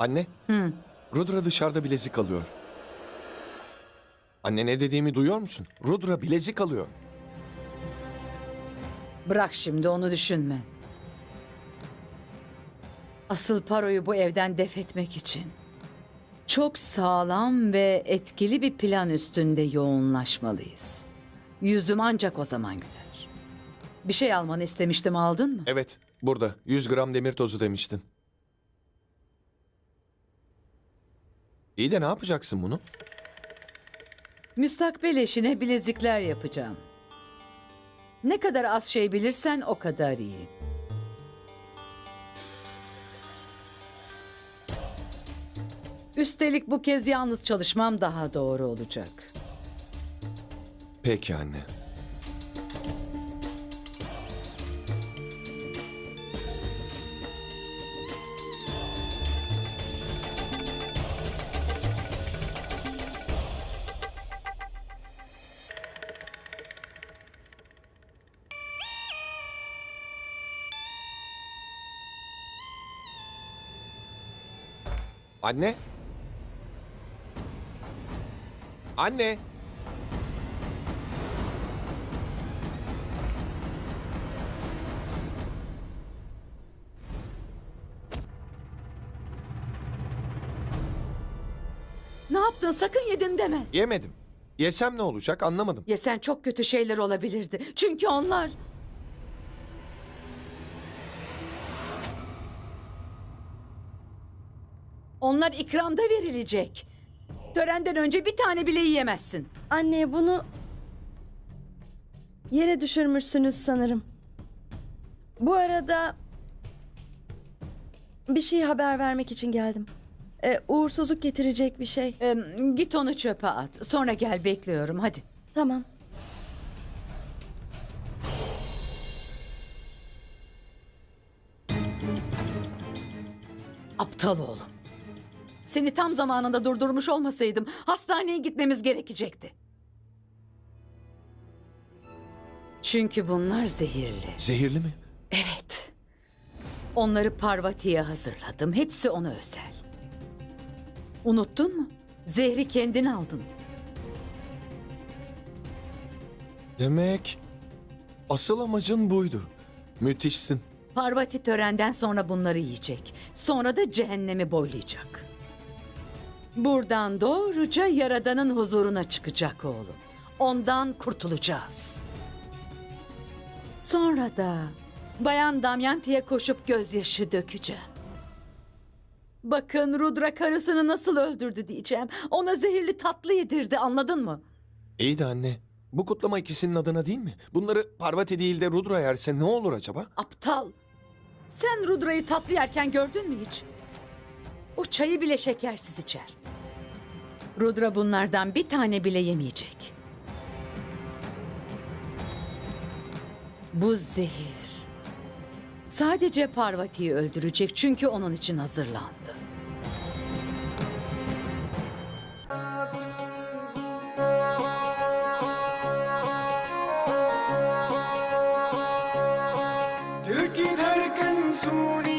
Anne. Rudra dışarıda bilezik alıyor. Anne ne dediğimi duyuyor musun? Rudra bilezik alıyor. Bırak şimdi onu düşünme. Asıl paroyu bu evden def etmek için çok sağlam ve etkili bir plan üstünde yoğunlaşmalıyız. Yüzüm ancak o zaman güler. Bir şey almanı istemiştim aldın mı? Evet, burada 100 gram demir tozu demiştin. İyi de ne yapacaksın bunu? Müstakbel eşine bilezikler yapacağım. Ne kadar az şey bilirsen o kadar iyi. Üstelik bu kez yalnız çalışmam daha doğru olacak. Peki anne. Anne? Anne? Ne yaptın sakın yedin deme. Yemedim. Yesem ne olacak anlamadım. Yesen çok kötü şeyler olabilirdi. Çünkü onlar... Onlar ikramda verilecek. Törenden önce bir tane bile yiyemezsin. Anne bunu yere düşürmüşsünüz sanırım. Bu arada bir şey haber vermek için geldim. Ee, uğursuzluk getirecek bir şey. Ee, git onu çöpe at. Sonra gel bekliyorum hadi. Tamam. Aptal oğlum. Seni tam zamanında durdurmuş olmasaydım hastaneye gitmemiz gerekecekti. Çünkü bunlar zehirli. Zehirli mi? Evet. Onları Parvati'ye hazırladım. Hepsi ona özel. Unuttun mu? Zehri kendin aldın. Demek asıl amacın buydu. Müthişsin. Parvati törenden sonra bunları yiyecek. Sonra da cehennemi boylayacak. Buradan doğruca Yaradan'ın huzuruna çıkacak oğlum. Ondan kurtulacağız. Sonra da Bayan Damyanti'ye koşup gözyaşı dökeceğim. Bakın Rudra karısını nasıl öldürdü diyeceğim. Ona zehirli tatlı yedirdi anladın mı? İyi de anne. Bu kutlama ikisinin adına değil mi? Bunları Parvati değil de Rudra yerse ne olur acaba? Aptal. Sen Rudra'yı tatlı yerken gördün mü hiç? O çayı bile şekersiz içer. Rudra bunlardan bir tane bile yemeyecek. Bu zehir sadece Parvati'yi öldürecek çünkü onun için hazırlandı. Dil ki suni